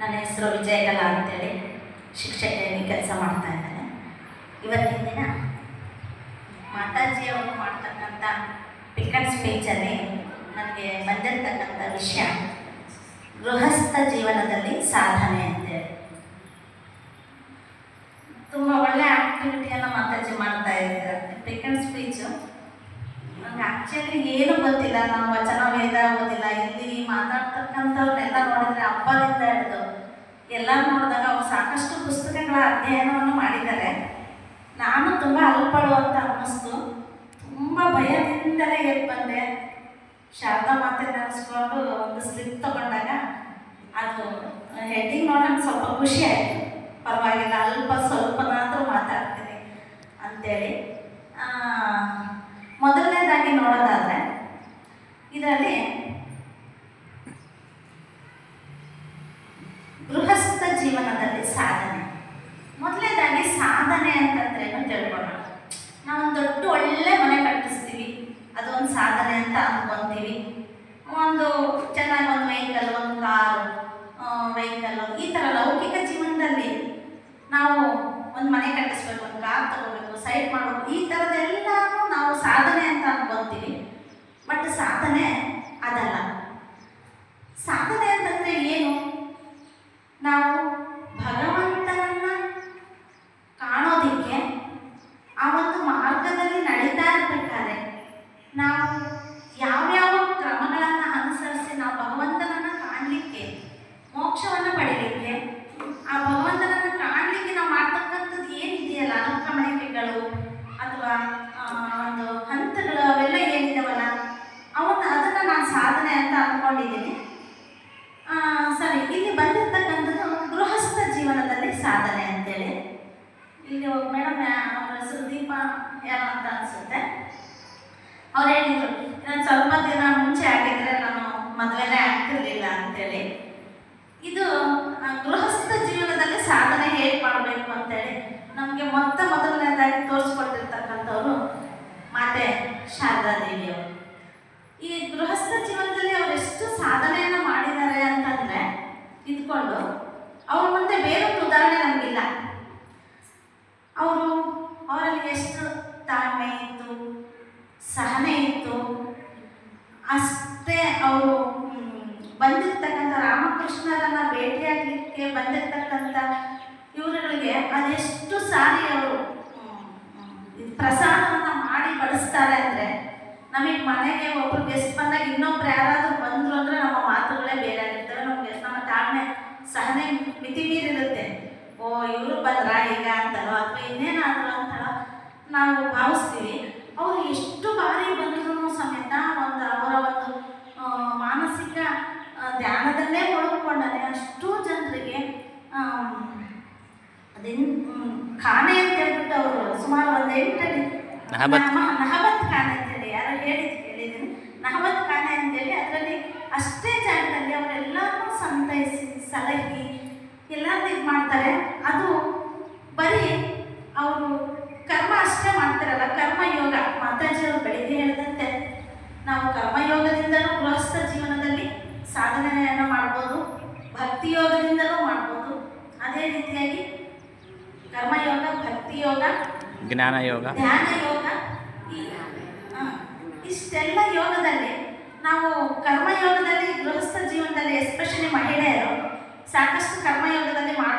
ನನ್ನ ಹೆಸರು ವಿಜಯಕಲಾ ಅಂತೇಳಿ ಶಿಕ್ಷಕಿಯಾಗಿ ಕೆಲಸ ಮಾಡ್ತಾ ಇದ್ದೇನೆ. ಇವತ್ತಿನ ದಿನ ಮಾತಾಜಿಯವರು ಮಾಡ್ತಕ್ಕಂಥ ಪಿಕ್ ಸ್ಪೀಚಲ್ಲಿ ನನಗೆ ಬಂದಿರತಕ್ಕಂಥ ವಿಷಯ ಗೃಹಸ್ಥ ಜೀವನದಲ್ಲಿ ಸಾಧನೆ ಅಂತೇಳಿ. ತುಂಬ ಒಳ್ಳೆ ಆಕ್ಟಿವಿಟಿಯನ್ನು ಮಾತಾಜಿ ಮಾಡ್ತಾ ಇದ್ದಾರೆ. ಪಿಕ್ ಸ್ಪೀಚು ನನಗೆ ಆ್ಯಕ್ಚುಲಿ ಏನು ಗೊತ್ತಿಲ್ಲ. ನಾವು ವಚನ ವೇದ ಓದಿಲ್ಲ. ಇಲ್ಲಿ ಮಾತಾಡ್ತಕ್ಕಂಥವ್ರನ್ನೆಲ್ಲ ನೋಡಿದ್ರೆ ಹಬ್ಬದಿಂದ ಎಲ್ಲ ನೋಡಿದಾಗ ಅವ್ರು ಸಾಕಷ್ಟು ಪುಸ್ತಕಗಳ ಅಧ್ಯಯನವನ್ನು ಮಾಡಿದ್ದಾರೆ. ನಾನು ತುಂಬ ಅಲ್ಪಳು ಅಂತ ಅನ್ನಿಸ್ತು. ತುಂಬ ಭಯದಿಂದಲೇ ಎದ್ದು ಬಂದೆ. ಶಾರದಾ ಮಾತೆ ನೆನೆಸ್ಕೊಂಡು ಒಂದು ಸ್ಲಿಪ್ ತಗೊಂಡಾಗ ಅದು ಹೆಡ್ಡಿಂಗ್ ನೋಡೋಕೆ ಸ್ವಲ್ಪ ಖುಷಿ ಆಯಿತು. ಪರವಾಗಿಲ್ಲ, ಅಲ್ಪ ಸ್ವಲ್ಪನಾದರೂ ಮಾತಾಡ್ತೀನಿ ಅಂತೇಳಿ ಆ, ಮೊದಲನೇದಾಗಿ ನೋಡೋದಾದ್ರೆ ಇದರಲ್ಲಿ ಗೃಹಸ್ಥ ಜೀವನದಲ್ಲಿ ಸಾಧನೆ. ಮೊದಲನೇದಾಗಿ ಸಾಧನೆ ಅಂತಂದ್ರೇನು ತಿಳ್ಕೊಳ್ಳೋಣ. ನಾವೊಂದು ದೊಡ್ಡ ಒಳ್ಳೆ ಮನೆ ಕಟ್ಟಿಸ್ತೀವಿ. ಅದೊಂದು ಸಾಧನೆ ಅಂತ ಅಂದ್ಕೊಂತೀವಿ. ಒಂದು ಚೆನ್ನಾಗಿ ಒಂದು ವೆಹಿಕಲ್ ಒಂದು ಕಾರು ವೆಹಿಕಲ್ಲು ಈ ಥರ ಲೌಕಿಕ ಜೀವನದಲ್ಲಿ ನಾವು ಒಂದು ಮನೆ ಕಟ್ಟಿಸ್ಬೇಕು, ಒಂದು ಕಾರ್ ತಗೋಬೇಕು ಸೈಡ್ ಮಾಡಬೇಕು, ಈ ಥರದ್ದೆಲ್ಲನೂ ನಾವು ಸಾಧನೆ ಅಂತ ಅಂದ್ಕೊತೀವಿ. ಬಟ್ ಸಾಧನೆ ಅಂತ ಅಂದ್ಕೊಂಡಿದ್ದೀನಿ ಸರಿ, ಇಲ್ಲಿ ಬಂದಿರ್ತಕ್ಕಂಥದ್ದು ಗೃಹಸ್ಥ ಜೀವನದಲ್ಲಿ ಸಾಧನೆ ಅಂತೇಳಿ. ಇಲ್ಲಿ ಮೇಡಮ್ ಅವ್ರ ಹೆಸರು ದೀಪ ಯಾರು ಅಂತ ಅನಿಸುತ್ತೆ. ಅವ್ರು ಹೇಳಿದರು ನಾನು ಸ್ವಲ್ಪ ದಿನ ಮುಂಚೆ ಆಗಿದ್ರೆ ನಾನು ಮದುವೆನೇ ಆಗ್ತಿರ್ಲಿಲ್ಲ ಅಂತೇಳಿ. ಇದು ಗೃಹಸ್ಥ ಜೀವನದಲ್ಲಿ ಸಾಧನೆ ಹೇಗೆ ಮಾಡಬೇಕು ಅಂತೇಳಿ ನಮಗೆ ಮೊತ್ತ ಮೊದಲನೇದಾಗಿ ತೋರಿಸ್ಕೊಟ್ಟಿರ್ತಕ್ಕಂಥವ್ರು ಮಾತೆ ಶಾರದಾ ದೇವಿಯವರು ಈ ಗೃಹಸ್ಥ ಜೀವನದಲ್ಲಿ ಅವರು ಎಷ್ಟು ಸಾಧನೆಯನ್ನು ಮಾಡಿದ್ದಾರೆ ಅಂತಂದ್ರೆ, ಇದ್ಕೊಂಡು ಅವ್ರ ಮುಂದೆ ಬೇರೊಂದು ಉದಾಹರಣೆ ನಮಗಿಲ್ಲ. ಅವರು ಅವರಲ್ಲಿ ಎಷ್ಟು ತಾಳ್ಮೆ ಇತ್ತು, ಸಹನೆ ಇತ್ತು, ಅಷ್ಟೇ ಅವರು ಬಂದಿರ್ತಕ್ಕಂಥ ರಾಮಕೃಷ್ಣರನ್ನ ಭೇಟಿಯಾಗಲಿಕ್ಕೆ ಬಂದಿರ್ತಕ್ಕಂಥ ಇವರುಗಳಿಗೆ ಅದೆಷ್ಟು ಸಾರಿ ಅವರು ಪ್ರಸಾದವನ್ನು ಮಾಡಿ ಬಡಿಸ್ತಾರೆ ಅಂದರೆ ನಮಗೆ ಮನೆಗೆ ಒಬ್ರು ಗೆಸ್ಟ್ ಬಂದಾಗ ಇನ್ನೊಬ್ರು ಯಾರಾದರೂ ಬಂದರು ಅಂದರೆ ನಮ್ಮ ಮಾತುಗಳೇ ಬೇರೆ ಆಗಿರ್ತವೆ ನಮಗೆ ನಮ್ಮ ತಾಳ್ಮೆ ಸಹನೆ ಮಿತಿ ಮೀರಿರುತ್ತೆ ಓ ಇವರು ಬಂದ್ರಾ ಈಗ ಅಂತಲೋ ಅಥವಾ ಇನ್ನೇನಾದರೂ ಅಂತಾರೋ ನಾವು ಭಾವಿಸ್ತೀವಿ. ಅವರು ಎಷ್ಟು ಬಾರಿ ಬಂದರೂ ಸಮೇತ ಒಂದು ಅವರ ಒಂದು ಮಾನಸಿಕ ಧ್ಯಾನದಲ್ಲೇ ಒಳಗೊಂಡರೆ ಅಷ್ಟು ಜನರಿಗೆ ಅದೇನು ಖಾನೆ ಅಂತ ಹೇಳ್ಬಿಟ್ಟು ಅವರು ಸುಮಾರು ಒಂದು ಎಂಟಡಿ ನಹಬತ್. ನಹ- ನಹಬತ್ ಖಾನೆ ಅಂತೇಳಿ ಯಾರೋ ಹೇಳಿದ್ ನಹಬತ್ ಖಾನೆ ಅಂತೇಳಿ ಅದರಲ್ಲಿ ಅಷ್ಟೇ ಜಾಗದಲ್ಲಿ ಅವರೆಲ್ಲರೂ ಸಂತೈಸಿ ಸಲಹಿ ಎಲ್ಲರೂ ಇದು ಮಾಡ್ತಾರೆ. ಅದು ಬರೀ ಅವರು ಕರ್ಮ ಅಷ್ಟೇ ಮಾಡ್ತಾರಲ್ಲ ಕರ್ಮಯೋಗ ಮಾತಾಜಿಯವರು ಬೆಳಿಗ್ಗೆ ಹೇಳಿದಂತೆ ನಾವು ಕರ್ಮಯೋಗದಿಂದಲೂ ಗೃಹಸ್ಥ ಜೀವನದಲ್ಲಿ ಸಾಧನೆಯನ್ನು ಮಾಡ್ಬೋದು ಭಕ್ತಿ ಯೋಗದಿಂದಲೂ ಮಾಡ್ಬೋದು. ಅದೇ ರೀತಿಯಾಗಿ ಕರ್ಮಯೋಗ ಭಕ್ತಿ ಯೋಗ ಜ್ಞಾನ ಯೋಗ. ಧ್ಯಾನ ಯೋಗ ಈ ಇಷ್ಟೆಲ್ಲ ಯೋಗದಲ್ಲಿ ನಾವು ಕರ್ಮಯೋಗದಲ್ಲಿ ಗೃಹಸ್ಥ ಜೀವನದಲ್ಲಿ ಎಸ್ಪೆಷಲಿ ಮಹಿಳೆಯರು ಸಾಕಷ್ಟು ಕರ್ಮಯೋಗದಲ್ಲಿ ಕರ್ಮಯೋಗದ